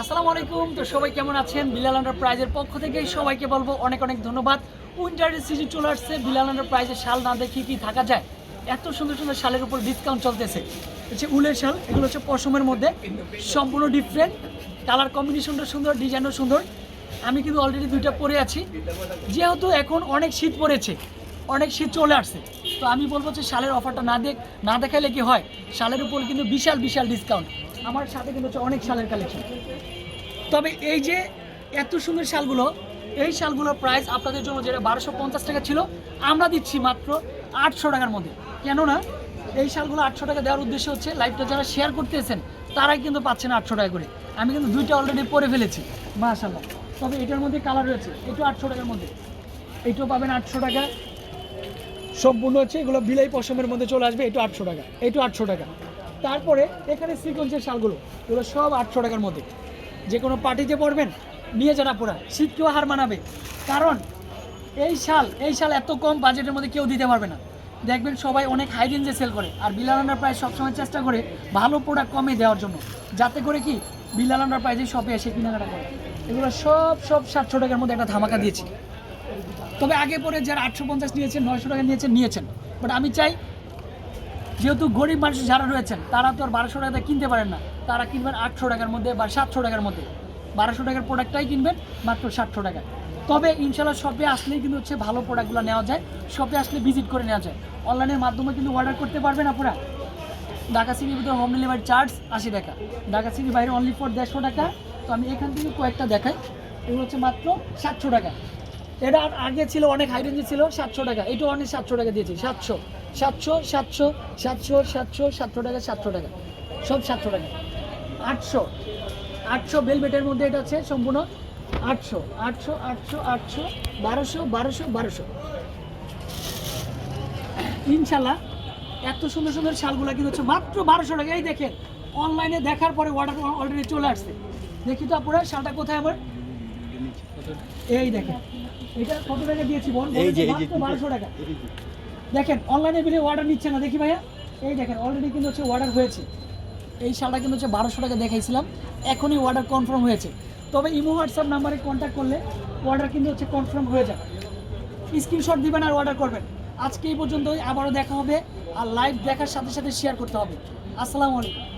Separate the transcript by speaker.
Speaker 1: আসসালামু আলাইকুম। তো সবাই কেমন আছেন? বিলাল এন্টারপ্রাইজের পক্ষ থেকে সবাইকে বলব অনেক অনেক ধন্যবাদ। উইন্টারের সিজন চলে আসছে। বিলাল এন্টারপ্রাইজের শাল না দেখে কি থাকা যায়? এত সুন্দর সুন্দর শালের উপর ডিসকাউন্ট চলতেছে। হচ্ছে উলের শাল, এগুলো হচ্ছে পশমের মধ্যে। সম্পূর্ণ ডিফারেন্ট কালার কম্বিনেশনটা সুন্দর ডিজাইনও সুন্দর। আমি কিন্তু অলরেডি দুইটা পরে আছি। যেহেতু এখন অনেক শীত পড়েছে, অনেক শীত চলে আসছে, তো আমি বলব যে শালের অফারটা না দেখ, না দেখালে কি হয়? শালের উপর কিন্তু বিশাল বিশাল ডিসকাউন্ট আমার সাথে কিন্তু হচ্ছে অনেক শালের কালেকশন তবে এই যে এত সুন্দর শালগুলো, এই শালগুলোর প্রাইস আপনাদের জন্য যেটা বারোশো পঞ্চাশ টাকা ছিল, আমরা দিচ্ছি মাত্র আটশো টাকার মধ্যে। কেননা এই শালগুলো আটশো টাকা দেওয়ার উদ্দেশ্য হচ্ছে লাইভটা যারা শেয়ার করতেছেন, তারাই কিন্তু পাচ্ছেন আটশো টাকা করে। আমি কিন্তু দুইটা অলরেডি পরে ফেলেছি মাশাল্লাহ তবে এটার মধ্যে কালার রয়েছে এটাও আটশো টাকার মধ্যে। এইটাও পাবেন আটশো টাকা। সম্পূর্ণ হচ্ছে এগুলো বিলাই পশমের মধ্যে চলে আসবে এটা আটশো টাকা এটা আটশো টাকা। তারপরে এখানে সিকোয়েন্সের শালগুলো, এগুলো সব আটশো টাকার মধ্যে। যে কোনো পার্টিতে পড়বেন, নিয়ে যান আপনারা শীতকেও হার মানাবে। কারণ এই শাল এই শাল এত কম বাজেটের মধ্যে কেউ দিতে পারবে না। দেখবেন সবাই অনেক হাই রেঞ্জে সেল করে। আর বিলাল প্রায় সবসময় চেষ্টা করে ভালো প্রোডাক্ট কমে দেওয়ার জন্য। যাতে করে কি? বিলাল প্রাইজে শপে এসে কেনাকাটা করে। এগুলো সব সব সাতশো টাকার মধ্যে একটা ধামাকা দিয়েছি। তবে আগে পরে যারা আটশো পঞ্চাশ নিয়েছেন, নয়শো টাকা নিয়েছেন নিয়েছেন। বাট আমি চাই যেহেতু গরিব মানুষ যারা রয়েছেন, তারা তো আর বারোশো টাকাতে কিনতে পারেন না। তারা কিনবেন আটশো টাকার মধ্যে বা সাতশো টাকার মধ্যে। বারোশো টাকার প্রোডাক্টটাই কিনবেন, মাত্র সাতশো টাকা। তবে ইনশাল্লাহ শপে আসলেই কিন্তু হচ্ছে ভালো প্রোডাক্টগুলো নেওয়া যায় শপে আসলে ভিজিট করে নেওয়া যায়। অনলাইনের মাধ্যমে কিন্তু অর্ডার করতে পারবেন আপনারা। ঢাকা সিটির ভিতরে হোম ডেলিভারি চার্জ আশি টাকা। ঢাকা সিটির বাইরে অনলি ফর দেড়শো টাকা। তো আমি এখান থেকে কয়েকটা দেখাই। এগুলো হচ্ছে মাত্র সাতশো টাকা। এটা আগে ছিল অনেক হাই রেঞ্জে ছিল, সাতশো টাকা। এটা অনেক সাতশো টাকা দিয়েছি, সাতশো। সাতশো সাতশো সাতশো সাতশো সাতশো টাকা সাতশো টাকা। সব সাতশো টাকা। আটশো আটশো বেলবেটের মধ্যে এটা আছে সম্পূর্ণ। আটশো আটশো আটশো আটশো, বারোশো বারোশো বারোশো। ইনশাল্লাহ এত সুন্দর সুন্দর শালগুলো কিন্তু হচ্ছে মাত্র বারোশো টাকা। এই দেখেন অনলাইনে দেখার পরে অর্ডার অলরেডি চলে আসছে। দেখি তো আপনারা, শালটা কোথায় আমার? এই দেখেন এটা কত টাকা দিয়েছি
Speaker 2: এই যে,
Speaker 1: মাত্র বারোশো টাকা। দেখেন অনলাইনে বিলে অর্ডার নিচ্ছে না দেখি ভাইয়া। এই দেখেন অলরেডি কিন্তু হচ্ছে অর্ডার হয়েছে। এই শালটা কিন্তু হচ্ছে বারোশো টাকা দেখাইছিলাম এখনই অর্ডার কনফার্ম হয়েছে। তবে ইমো হোয়াটসঅ্যাপ নাম্বারে কন্ট্যাক্ট করলে অর্ডার কিন্তু হচ্ছে কনফার্ম হয়ে যাবে। স্ক্রিনশট দিবেন আর অর্ডার করবেন। আজকে এই পর্যন্তই আবারও দেখা হবে আর লাইভ দেখার সাথে সাথে শেয়ার করতে হবে। আসসালামু আলাইকুম।